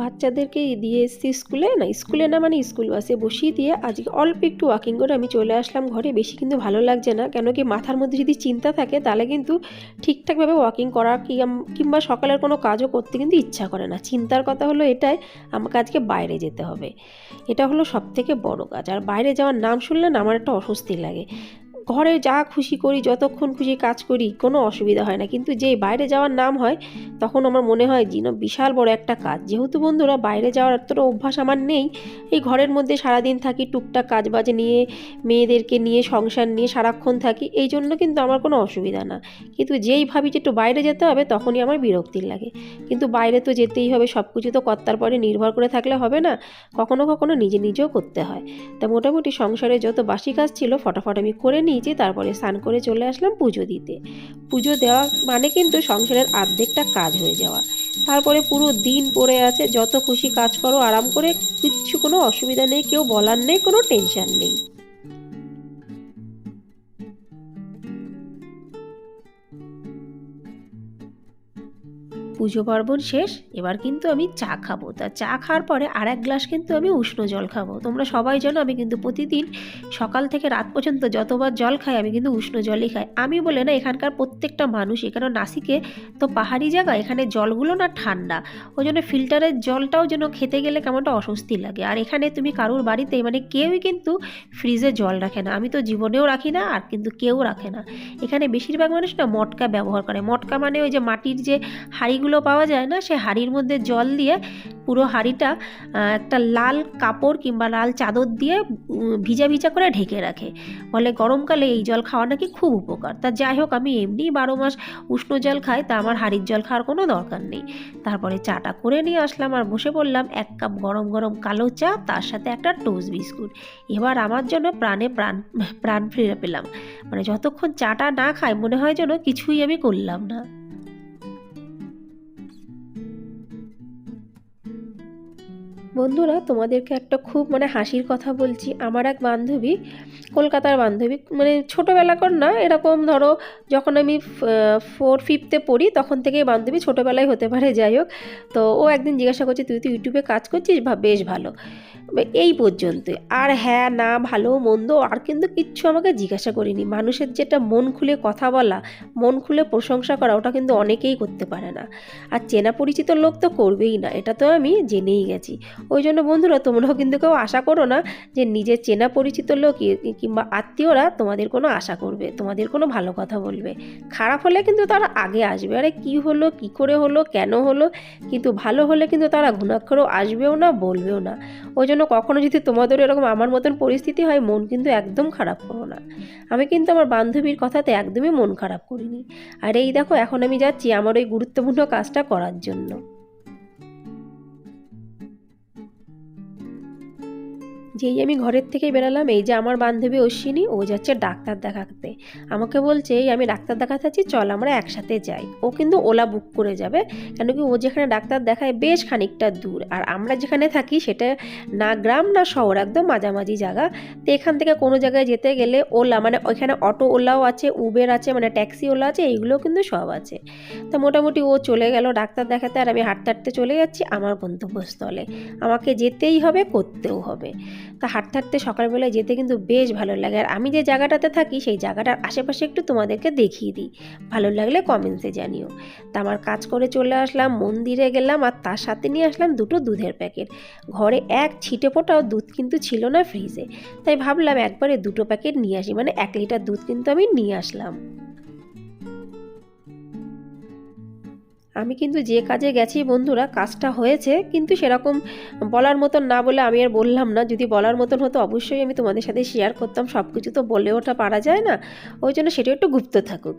বাচ্চাদেরকে দিয়ে এসছি স্কুলে, না স্কুলে না মানে স্কুল বাসে বসিয়ে দিয়ে আজকে অল্প একটু ওয়াকিং করে আমি চলে আসলাম ঘরে। বেশি কিন্তু ভালো লাগছে না, কেন কি মাথার মধ্যে যদি চিন্তা থাকে তাহলে কিন্তু ঠিকঠাকভাবে ওয়াকিং করা কিংবা সকালের কোনো কাজও করতে কিন্তু ইচ্ছা করে না। চিন্তার কথা হলো এটাই, আমাকে আজকে বাইরে যেতে হবে। এটা হলো সব থেকে বড় কাজ। আর বাইরে যাওয়ার নাম শুনলে না আমার একটা অস্বস্তি লাগে। ঘরে যা খুশি করি, যতক্ষণ খুশি কাজ করি, কোনো অসুবিধা হয় না। কিন্তু যেই বাইরে যাওয়ার নাম হয়, তখন আমার মনে হয় যেন বিশাল বড় একটা কাজ। যেহেতু বন্ধুরা, বাইরে যাওয়ার এতটা অভ্যাস আমার নেই, এই ঘরের মধ্যে সারাদিন থাকি, টুকটাক কাজ বাজ নিয়ে, মেয়েদেরকে নিয়ে, সংসার নিয়ে সারাক্ষণ থাকি, এই জন্য কিন্তু আমার কোনো অসুবিধা না। কিন্তু যেই ভাবি যে একটু বাইরে যেতে হবে, তখনই আমার বিরক্তির লাগে। কিন্তু বাইরে তো যেতেই হবে সব কিছু তো কর্তার পরে নির্ভর করে থাকলে হবে না, কখনো কখনো নিজে নিজেও করতে হয়। তা মোটামুটি সংসারে যত বাসি কাজ ছিল, ফটাফট আমি করে নিয়েছি তারপরে স্নান করে চলে আসলাম পুজো দিতে। পুজো দেওয়া মানে কিন্তু সংসারের আর্ধেকটা কাজ হয়ে যাওয়া। তারপরে পুরো দিন পড়ে আছে, যত খুশি কাজ করো, আরাম করে, কিচ্ছু কোনো অসুবিধা নেই, কেউ বলার নেই, কোনো টেনশন নেই। পুজো পার্বণ শেষ, এবার কিন্তু আমি চা খাব। তা চা খাওয়ার পরে আর এক গ্লাস কিন্তু আমি উষ্ণ জল খাব। তোমরা সবাই জানো আমি কিন্তু প্রতিদিন সকাল থেকে রাত পর্যন্ত যতবার জল খাই, আমি কিন্তু উষ্ণ জলই খাই। আমি বলে না, এখানকার প্রত্যেকটা মানুষ, এখানে নাসিকে তো পাহাড়ি জায়গা, এখানে জলগুলো না ঠান্ডা। ওই জন্য ফিল্টারের জলটাও যেন খেতে গেলে কেমনটা অস্বস্তি লাগে। আর এখানে তুমি কারুর বাড়িতে মানে কেউই কিন্তু ফ্রিজে জল রাখে না। আমি তো জীবনেও রাখি না, আর কিন্তু কেউ রাখে না। এখানে বেশিরভাগ মানুষ না মটকা ব্যবহার করে। মটকা মানে ওই যে মাটির যে হাঁড়িগুলো পাওয়া যায় না, সে হাঁড়ির মধ্যে জল দিয়ে পুরো হাঁড়িটা একটা লাল কাপড় কিংবা লাল চাদর দিয়ে ভিজা ভিজা করে ঢেকে রাখে। বলে গরমকালে এই জল খাওয়া নাকি খুব উপকার। তা যাই হোক, আমি এমনি বারো মাস উষ্ণ জল খাই, তা আমার হাঁড়ির জল খাওয়ার কোনো দরকার নেই। তারপরে চাটা করে নিয়ে আসলাম আর বসে পড়লাম এক কাপ গরম গরম কালো চা, তার সাথে একটা টোস্ট বিস্কুট। এবার আমার জন্য প্রাণে প্রাণ প্রাণ ফিরে পেলাম। মানে যতক্ষণ চাটা না খাই, মনে হয় যেন কিছুই আমি করলাম না। বন্ধুরা, তোমাদেরকে একটা খুব মানে হাসির কথা বলছি। আমার এক বান্ধবী, কলকাতার বান্ধবী মানে ছোটোবেলাকার না, এরকম ধরো যখন আমি ফোর ফিফতে পড়ি, তখন থেকেই বান্ধবী ছোটোবেলায় হতে পারে, যাই হোক। তো ও একদিন জিজ্ঞাসা করছে, তুই তো ইউটিউবে কাজ করছিস? বা বেশ ভালো। এই পর্যন্ত আর হ্যাঁ না, ভালো, মন্দ, আর কিন্তু কিচ্ছু আমাকে জিজ্ঞাসা করিনি। মানুষের যেটা মন খুলে কথা বলা, মন খুলে প্রশংসা করা, ওটা কিন্তু অনেকেই করতে পারে না। আর চেনা পরিচিত লোক তো করবেই না, এটা তো আমি জেনেই গেছি। ওই জন্য বন্ধুরা, তোমরাও কিন্তু কেউ আশা করো না যে নিজের চেনা পরিচিত লোক কিংবা আত্মীয়রা তোমাদের কোনো আশা করবে, তোমাদের কোনো ভালো কথা বলবে। খারাপ হলে কিন্তু তারা আগে আসবে। আরে কি হলো, কি করে হলো, কেন হলো? কিন্তু ভালো হলে কিন্তু তারা ঘুণাক্ষরও আসবেও না, বলবেও না। ওই জন্য কখনো যদি তোমাদের এরকম আমার মতন পরিস্থিতি হয়, মন কিন্তু একদম খারাপ করো না। আমি কিন্তু আমার বান্ধবীর কথাতে একদমই মন খারাপ করিনি। আর এই দেখো, এখন আমি যাচ্ছি আমার ওই গুরুত্বপূর্ণ কাজটা করার জন্য। যেই আমি ঘরের থেকে বেরালাম, এই যে আমার বান্ধবী অশ্বিনী, ও যাচ্ছে ডাক্তার দেখাতে। আমাকে বলছে, এই আমি ডাক্তার দেখাতে যাচ্ছি, চল আমরা একসাথে যাই। ও কিন্তু ওলা বুক করে যাবে, কেন কি ও যেখানে ডাক্তার দেখায় বেশ খানিকটা দূর। আর আমরা যেখানে থাকি, সেটা না গ্রাম, না শহর, একদম মাঝামাঝি জায়গা। তো এখান থেকে কোনো জায়গায় যেতে গেলে ওলা মানে ওইখানে অটো ওলাও আছে উবের আছে মানে ট্যাক্সি ওলা আছে এইগুলো কিন্তু সব আছে। তো মোটামুটি ও চলে গেল ডাক্তার দেখাতে, আর আমি হাঁটতে হাঁটতে চলে যাচ্ছি আমার গন্তব্যস্থলে। আমাকে যেতেই হবে, করতেও হবে। তা হাঁটতে হাঁটতে সকালবেলায় যেতে কিন্তু বেশ ভালো লাগে। আর আমি যে জায়গাটাতে থাকি, সেই জায়গাটার আশেপাশে একটু তোমাদেরকে দেখিয়ে দিই। ভালো লাগলে কমেন্টসে জানিও। তা আমার কাজ করে চলে আসলাম, মন্দিরে গেলাম আর তার সাথে নিয়ে আসলাম দুটো দুধের প্যাকেট। ঘরে এক ছিটে ফোটাও দুধ কিন্তু ছিল না ফ্রিজে। তাই ভাবলাম একবারে দুটো প্যাকেট নিয়ে আসি মানে এক লিটার দুধ কিন্তু আমি নিয়ে আসলাম। আমি কিন্তু যে কাজে গেছি বন্ধুরা, কাজটা হয়েছে, কিন্তু সেরকম বলার মতন না বলে আমি আর বললাম না। যদি বলার মতন হতো অবশ্যই আমি তোমাদের সাথে শেয়ার করতাম সব কিছু তো বলে ওঠা পারা যায় না। ওই জন্য সেটা একটু গুপ্ত থাকুক।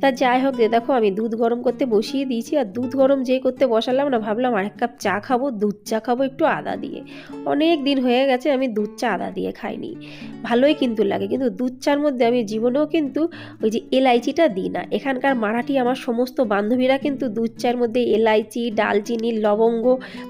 তা যাই হোক, যে দেখো, আমি দুধ গরম করতে বসিয়ে দিয়েছি, আর দুধ গরম যেই করতে বসালাম না, ভাবলাম আরেক কাপ চা খাব, দুধ চা খাব একটু আদা দিয়ে। অনেক দিন হয়ে গেছে আমি দুধ চা আদা দিয়ে খাইনি। ভালোই কিন্তু লাগে, কিন্তু দুধ চার মধ্যে আমি জীবনেও কিন্তু ওই যে এলাইচিটা দিই না। এখানকার মারাঠি, আমার সমস্ত বান্ধবীরা কিন্তু দুধ চায়ের মধ্যে এলাইচি, ডালচিনি, লবঙ্গ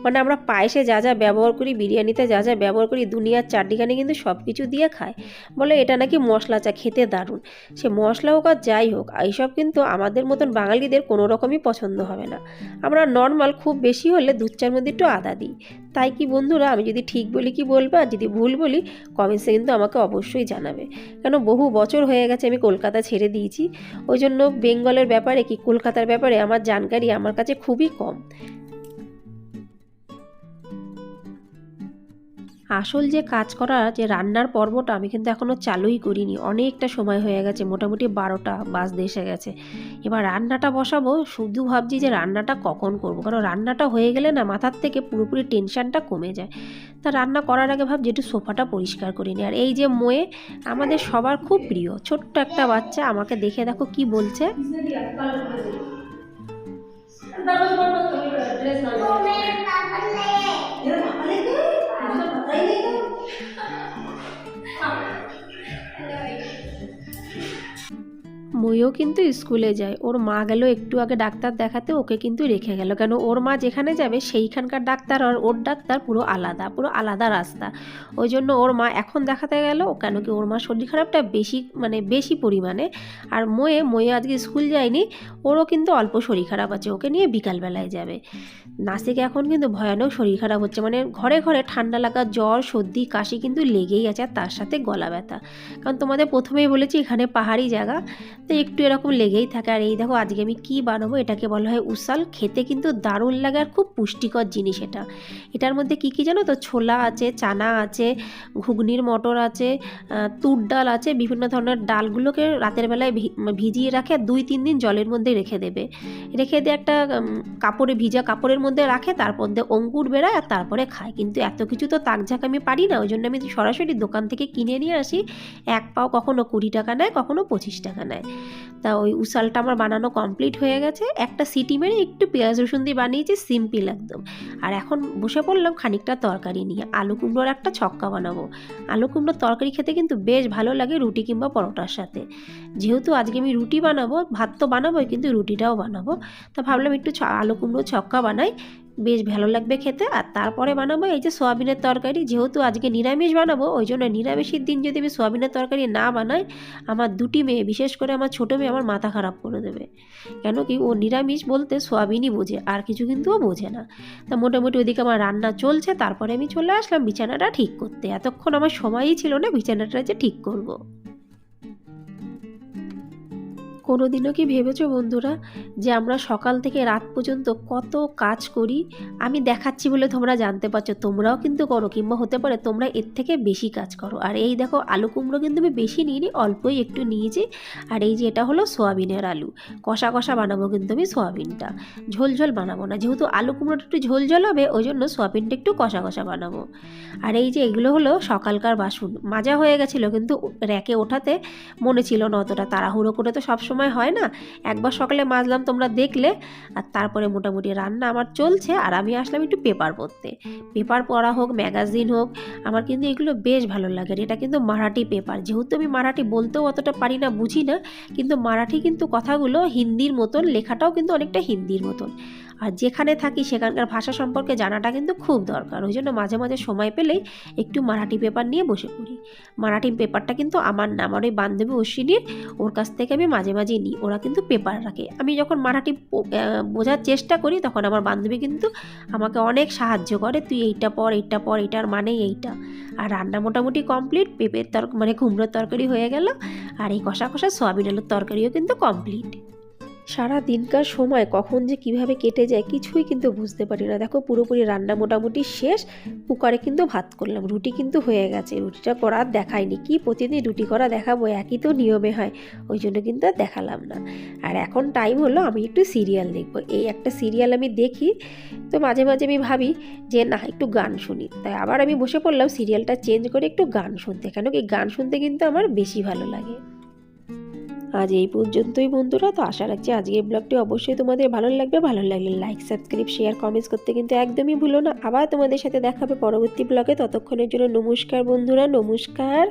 মানে আমরা পায়েসে যা যা ব্যবহার করি, বিরিয়ানিতে যা যা ব্যবহার করি, দুনিয়ার চারটিখানে কিন্তু সব কিছু দিয়ে খায়। বলে এটা নাকি মশলা চা, খেতে দারুণ। সে মশলা হোক আর যাই হোক, এইসব কিন্তু আমাদের মতন বাঙালিদের কোনো রকমই পছন্দ হবে না। আমরা নর্মাল খুব বেশি হলে দুধ চার মধ্যে একটু আদা দিই। তাই কি বন্ধুরা, আমি যদি ঠিক বলি কি বলবে, আর যদি ভুল বলি কমেন্টসে কিন্তু আমাকে অবশ্যই জানাবে। কেন বহু বছর হয়ে গেছে আমি কলকাতা ছেড়ে দিয়েছি। ওই জন্য বেঙ্গলের ব্যাপারে কি কলকাতার ব্যাপারে আমার জানকারি আমার কাছে খুবই কম। আসল যে কাজ করা, যে রান্নার পর্বটা আমি কিন্তু এখনও চালুই করিনি। অনেকটা সময় হয়ে গেছে, মোটামুটি বারোটা বাজতে এসে গেছে। এবার রান্নাটা বসাবো, শুধু ভাবছি যে রান্নাটা কখন করব। কারণ রান্নাটা হয়ে গেলে না, মাথার থেকে পুরোপুরি টেনশানটা কমে যায়। তা রান্না করার আগে ভাবছি একটু সোফাটা পরিষ্কার করে নিই। আর এই যে মোয়ে, আমাদের সবার খুব প্রিয়। ছোট্ট একটা বাচ্চা আমাকে দেখে দেখো কি বলছে। ड्रेस মইও কিন্তু স্কুলে যায়। ওর মা গেল একটু আগে ডাক্তার দেখাতে, ওকে কিন্তু রেখে গেল। কেন? ওর মা যেখানে যাবে, সেইখানকার ডাক্তার আর ওর ডাক্তার পুরো আলাদা পুরো আলাদা রাস্তা। ওই জন্য ওর মা এখন দেখাতে গেল, কেন কি ওর মা শরীর খারাপটা বেশি মানে বেশি পরিমাণে। আর ময়ে ময়ে আজকে স্কুল যায়নি, ওরও কিন্তু অল্প শরীর খারাপ আছে, ওকে নিয়ে বিকালবেলায় যাবে। নাসিকে এখন কিন্তু ভয়ানক শরীর খারাপ হচ্ছে মানে ঘরে ঘরে ঠান্ডা লাগা জ্বর, সর্দি, কাশি কিন্তু লেগেই আছে, আর তার সাথে গলা ব্যথা। কারণ তোমাদের প্রথমেই বলেছি, এখানে পাহাড়ি জায়গা তো একটু এরকম লেগেই থাকে। আর এই দেখো, আজকে আমি কি বানাবো? এটাকে বলা হয় উসাল। খেতে কিন্তু দারুণ লাগে আর খুব পুষ্টিকর জিনিস এটা। এটার মধ্যে কি কি জানো তো? ছোলা আছে, চানা আছে, ঘুগনির মটর আছে তুর ডাল আছে, বিভিন্ন ধরনের ডালগুলোকে রাতের বেলায় ভিজিয়ে রাখে। দুই, তিন দিন জলের মধ্যে রেখে দেবে। রেখে দিয়ে একটা কাপড়ে, ভিজা কাপড়ের মধ্যে রাখে তারপর দিয়ে অঙ্কুর বেড়ায় আর তারপরে খায়। কিন্তু এত কিছু তো তাকঝাক আমি পারি না, ওই জন্য আমি সরাসরি দোকান থেকে কিনে নিয়ে আসি। এক পাও কখনো কুড়ি টাকা নেয়, কখনো পঁচিশ টাকা নেয়। তা ওই উসালটা আমার বানানো কমপ্লিট হয়ে গেছে। একটা সিটি মেরে একটু পেঁয়াজ রসুন দিয়ে বানিয়েছি সিম্পল একদম। আর এখন বসে পড়লাম খানিকটা তরকারি নিয়ে। আলু কুমড়োর একটা ছক্কা বানাবো। আলু কুমড়োর তরকারি খেতে কিন্তু বেশ ভালো লাগে রুটি কিংবা পরোটার সাথে। যেহেতু আজকে আমি রুটি বানাবো, ভাত তো বানাবোই, কিন্তু রুটিটাও বানাবো। তা ভাবলাম একটু আলু কুমড়ো ছক্কা বানাই। বেশ ভালো লাগবে খেতে। আর তারপরে বানাবো এই যে সোয়াবিনের তরকারি। যেহেতু আজকে নিরামিষ বানাবো, ওই জন্য নিরামিষের দিন যদি আমি সোয়াবিনের তরকারি না বানাই, আমার দুটি মেয়ে, বিশেষ করে আমার ছোটো মেয়ে, আমার মাথা খারাপ করে দেবে। কেন কি ও নিরামিষ বলতে সোয়াবিনই বোঝে, আর কিছু কিন্তু ও বোঝে না। তা মোটামুটি ওইদিকে আমার রান্না চলছে, তারপরে আমি চলে আসলাম বিছানাটা ঠিক করতে। এতক্ষণ আমার সময়ই ছিল না বিছানাটা যে ঠিক করব। কোনোদিনও কি ভেবেছো বন্ধুরা যে আমরা সকাল থেকে রাত পর্যন্ত কত কাজ করি? আমি দেখাচ্ছি বলে তোমরা জানতে পারছ, তোমরাও কিন্তু করো, কিংবা হতে পারে তোমরা এর থেকে বেশি কাজ করো। আর এই দেখো, আলু কুমড়ো কিন্তু আমি বেশি নিইনি, অল্পই একটু নিয়েছি। আর এই যে এটা হলো সোয়াবিনের আলু। কষা কষা বানাবো কিন্তু আমি সোয়াবিনটা। ঝোল ঝোল বানাবো না, যেহেতু আলু কুমড়োটা একটু ঝোল ঝোল হবে, ওই জন্য সোয়াবিনটা একটু কষা কষা বানাবো। আর এই যে এগুলো হলো সকালকার বাসন, মাজা হয়ে গেছিল কিন্তু র্যাকে ওঠাতে মনে ছিল না অতটা, তাড়াহুড়ো করে তো সব সময় হয় না। একবার সকালে মাজলাম তোমরা দেখলে, আর তারপরে মোটামুটি রান্না আমার চলছে, আর আমি আসলাম একটু পেপার পড়তে। পেপার পড়া হোক, ম্যাগাজিন হোক, আমার কিন্তু এগুলো বেশ ভালো লাগে এটা কিন্তু মারাঠি পেপার। যেহেতু আমি মারাঠি বলতেও অতটা পারি না, বুঝি না, কিন্তু মারাঠি কিন্তু কথাগুলো হিন্দির মতন, লেখাটাও কিন্তু অনেকটা হিন্দির মতন। আর যেখানে থাকি সেখানকার ভাষা সম্পর্কে জানাটা কিন্তু খুব দরকার। ওই জন্য মাঝে মাঝে সময় পেলেই একটু মারাঠি পেপার নিয়ে বসে পড়ি। মারাঠি পেপারটা কিন্তু আমার না, আমার ওই বান্ধবী অশ্বিনীর, ওর কাছ থেকে আমি মাঝে মাঝে নিই। ওরা কিন্তু পেপার রাখে। আমি যখন মারাঠি বোঝার চেষ্টা করি, তখন আমার বান্ধবী কিন্তু আমাকে অনেক সাহায্য করে, তুই এইটা পর এইটা পর এইটার মানে এইটা। আর রান্না মোটামুটি কমপ্লিট পেঁপের তর মানে কুমড়োর তরকারি হয়ে গেল। আর এই কষা কষা সয়াবিন আলুর তরকারিও কিন্তু কমপ্লিট সারা দিনকার সময় কখন যে কীভাবে কেটে যায় কিছুই কিন্তু বুঝতে পারি না। দেখো পুরোপুরি রান্না মোটামুটি শেষ, কুকারে কিন্তু ভাত করলাম, রুটি কিন্তু হয়ে গেছে। রুটিটা করার দেখায়নি কি প্রতিদিন রুটি করা দেখাবো একই তো নিয়মে হয়, ওই জন্য কিন্তু আর দেখালাম না। আর এখন টাইম হলো আমি একটু সিরিয়াল দেখব, এই একটা সিরিয়াল আমি দেখি, তো মাঝে মাঝে আমি ভাবি যে না, একটু গান শুনি। তাই আবার আমি বসে পড়লাম সিরিয়ালটা চেঞ্জ করে একটু গান শুনতে, কেন কি গান শুনতে কিন্তু আমার বেশি ভালো লাগে। আজ এই পর্যন্তই বন্ধুরা, তো আশা রাখছি আজকের ব্লগটি অবশ্যই তোমাদের ভালো লাগবে। ভালো লাগলে লাইক সাবস্ক্রাইব শেয়ার কমেন্টস করতে কিন্তু একদমই ভুলো না। আবার তোমাদের সাথে দেখাবে পরবর্তী ব্লগে। ততক্ষণের জন্য নমস্কার বন্ধুরা, নমস্কার।